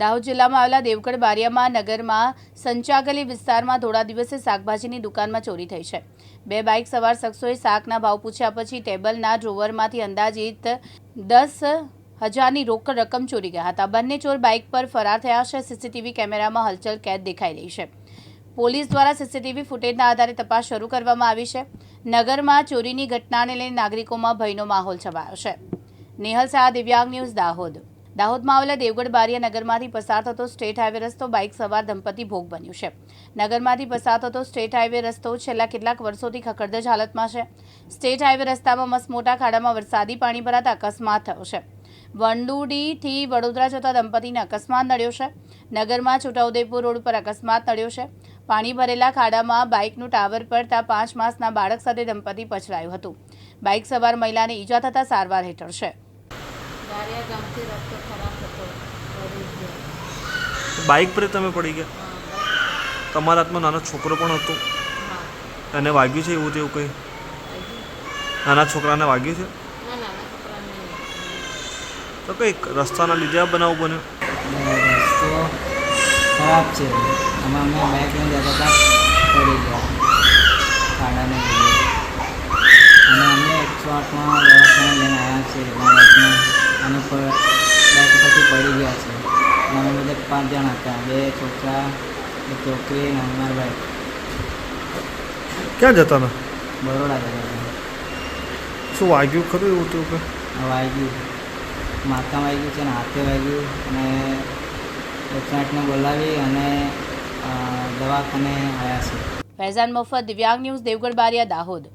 દાહોદ જિલ્લામાં આવેલા દેવગઢ બારિયામાં નગરમાં સંચાગલી વિસ્તારમાં થોડા દિવસે શાકભાજીની દુકાનમાં ચોરી થઈ છે. બે બાઇક સવાર શખ્સોએ શાકના ભાવ પૂછ્યા પછી ટેબલના ડ્રોવરમાંથી અંદાજિત દસ હજારની રોકડ રકમ ચોરી ગયા હતા. બંને ચોર બાઇક પર ફરાર થયા છે. સીસીટીવી કેમેરામાં હલચલ કેદ દેખાઈ રહી છે. પોલીસ દ્વારા સીસીટીવી ફૂટેજના આધારે તપાસ શરૂ કરવામાં આવી છે. નગરમાં ચોરીની ઘટનાને લઈને નાગરિકોમાં ભયનો માહોલ છવાયો છે. નેહલ શાહ, દિવ્યાંગ ન્યૂઝ દાહોદ. દાહોદમાં આવેલા દેવગઢ બારિયા નગરમાંથી પસાર થતો સ્ટેટ હાઈવે રસ્તો બાઇક સવાર દંપતી ભોગ બન્યું છે. નગરમાંથી પસાર થતો સ્ટેટ હાઈવે રસ્તો છેલ્લા કેટલાક વર્ષોથી ખખડધજ હાલતમાં છે. સ્ટેટ હાઈવે રસ્તામાં મસમોટા ખાડામાં વરસાદી પાણી ભરાતા અકસ્માત થયો છે. વંડુડીથી વડોદરા જતા દંપતીને અકસ્માત નડ્યો છે. નગરમાં છોટાઉદેપુર રોડ પર અકસ્માત નડ્યો છે. પાણી ભરેલા ખાડામાં બાઇકનું ટાવર પડતા પાંચ માસના બાળક સાથે દંપતી પછડાયું હતું. બાઇક સવાર મહિલાને ઈજા થતાં સારવાર હેઠળ છે. ગામથી રસ્તો ખરાબ હતો બાઇક પર તમે પડી ગયા? તમારા હાથમાં નાનો છોકરો પણ હતો? એને વાગ્યું છે એવું તેવું કંઈ? નાના છોકરાને વાગ્યું છે? ના નાના છોકરાને તો કંઈ રસ્તાના લીધે આ બનાવ બન્યો? રસ્તો ખરાબ છે. આમાં અમે બાઇક લઈને જતા હતા પડી ગયા. ખાડાને લીધે. અને અમે એકસો આઠમાં દવાખાને લઈને પછી છે. મારા અમે પાંચ જણ હતા. બે છોકરા એક છોકરી અને અમારા ભાઈ. ક્યાં જતા હતા? બરોડા જતા હતા. શું વાગ્યું ખરું એવું હતું કે? વાગ્યું. માથા વાગ્યું છે ને હાથે વાગ્યું અને વેબસાઇટને આઠને બોલાવી અને દવાખાને આવ્યા છે. ફૈઝાન મફત દિવ્યાંગ ન્યૂઝ દેવગઢ બારિયા દાહોદ.